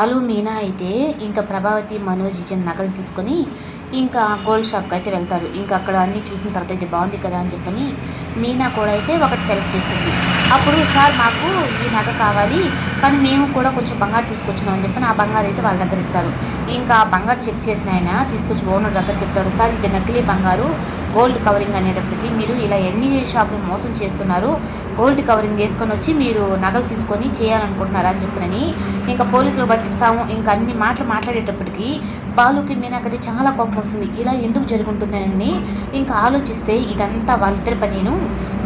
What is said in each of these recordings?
ఆలు మీనా అయితే ఇంకా ప్రభావతి మనోజ్ ఇచ్చిన నగలు తీసుకొని ఇంకా గోల్డ్ షాప్కి అయితే వెళ్తారు. ఇంకా అక్కడ అన్నీ చూసిన తర్వాత ఇది బాగుంది కదా అని చెప్పని మీనా కూడా అయితే ఒకటి సెలెక్ట్ చేస్తుంది అప్పుడు సార్ మాకు ఈ నగ కావాలి కానీ మేము కూడా కొంచెం బంగారు తీసుకొచ్చినాం అని చెప్పి ఆ బంగారు అయితే వాళ్ళ దగ్గర ఇస్తారు. ఇంకా ఆ బంగారు చెక్ చేసిన ఆయన తీసుకొచ్చి ఓనర్ దగ్గర చెప్తాడు సార్ ఇది నకిలీ బంగారు గోల్డ్ కవరింగ్ అనేటప్పటికి మీరు ఇలా ఎన్ని షాపులు మోసం చేస్తున్నారు గోల్డ్ కవరింగ్ వేసుకొని వచ్చి మీరు నగలు తీసుకొని చేయాలనుకుంటున్నారా అని చెప్పినని ఇంకా పోలీసులు పట్టిస్తాము. ఇంకా అన్ని మాటలు మాట్లాడేటప్పటికి బాలుకి మీనాకది చాలా కోపం వస్తుంది. ఇలా ఎందుకు జరుగుంటుందని ఇంకా ఆలోచిస్తే ఇదంతా వాళ్ళిద్దరి పనిను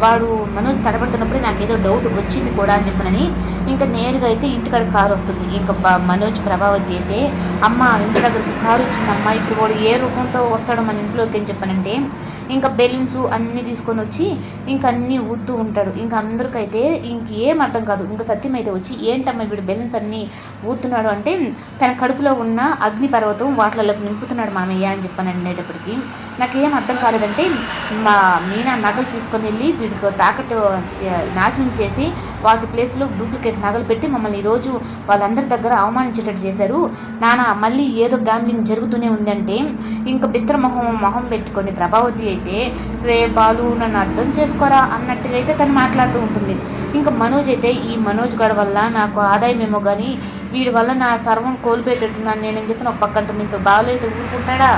వాడు మనోజ్ తడబడుతున్నప్పుడు నాకు ఏదో డౌట్ వచ్చింది కూడా అని చెప్పనని ఇంకా నేరుగా అయితే ఇంటికాడ కారు వస్తుంది. ఇంకా మనోజ్ ప్రభావతి అయితే అమ్మ ఇంటి దగ్గరికి కారు వచ్చిందమ్మా ఇప్పుడు వాడు ఏ రూపంతో వస్తాడో మన ఇంట్లోకి అని చెప్పనంటే ఇంకా బెలూన్స్ అన్నీ తీసుకొని వచ్చి ఇంకా అన్నీ ఊదుతూ ఉంటాడు. ఇంకా అందరికైతే ఇంక ఏం అర్థం కాదు. ఇంకా సత్యం అయితే వచ్చి ఏంటమ్మా వీడు బెలూన్స్ అన్నీ ఊతున్నాడు అంటే తన కడుపులో ఉన్న అగ్ని పర్వతం వాటిలలోకి నింపుతున్నాడు మామయ్య అని చెప్పాను అనేటప్పటికి నాకేం అర్థం కాలేదంటే మా మీనా నగలు తీసుకొని వెళ్ళి వీడికి తాకట్టు నాశనం చేసి వాటి ప్లేస్లో డూప్లికేట్ నగలు పెట్టి మమ్మల్ని ఈరోజు వాళ్ళందరి దగ్గర అవమానించేటట్టు చేశారు. నాన్న మళ్ళీ ఏదో గ్యాంబ్లింగ్ జరుగుతూనే ఉందంటే ఇంకా బిత్ర మొహం మొహం పెట్టుకొని ప్రభావతి అయితే రే బాలు నన్ను అర్థం చేసుకోరా అన్నట్టుగా అయితే తను మాట్లాడుతూ ఉంటుంది. ఇంకా మనోజ్ అయితే ఈ మనోజ్ గడ వల్ల నాకు ఆదాయం ఏమో కానీ వీడి వల్ల నా సర్వం కోల్పోయేటట్టున్నాను నేనని చెప్పి ఒక పక్క అంటుంది. ఇంకా బాలు ఊరుకుంటాడా?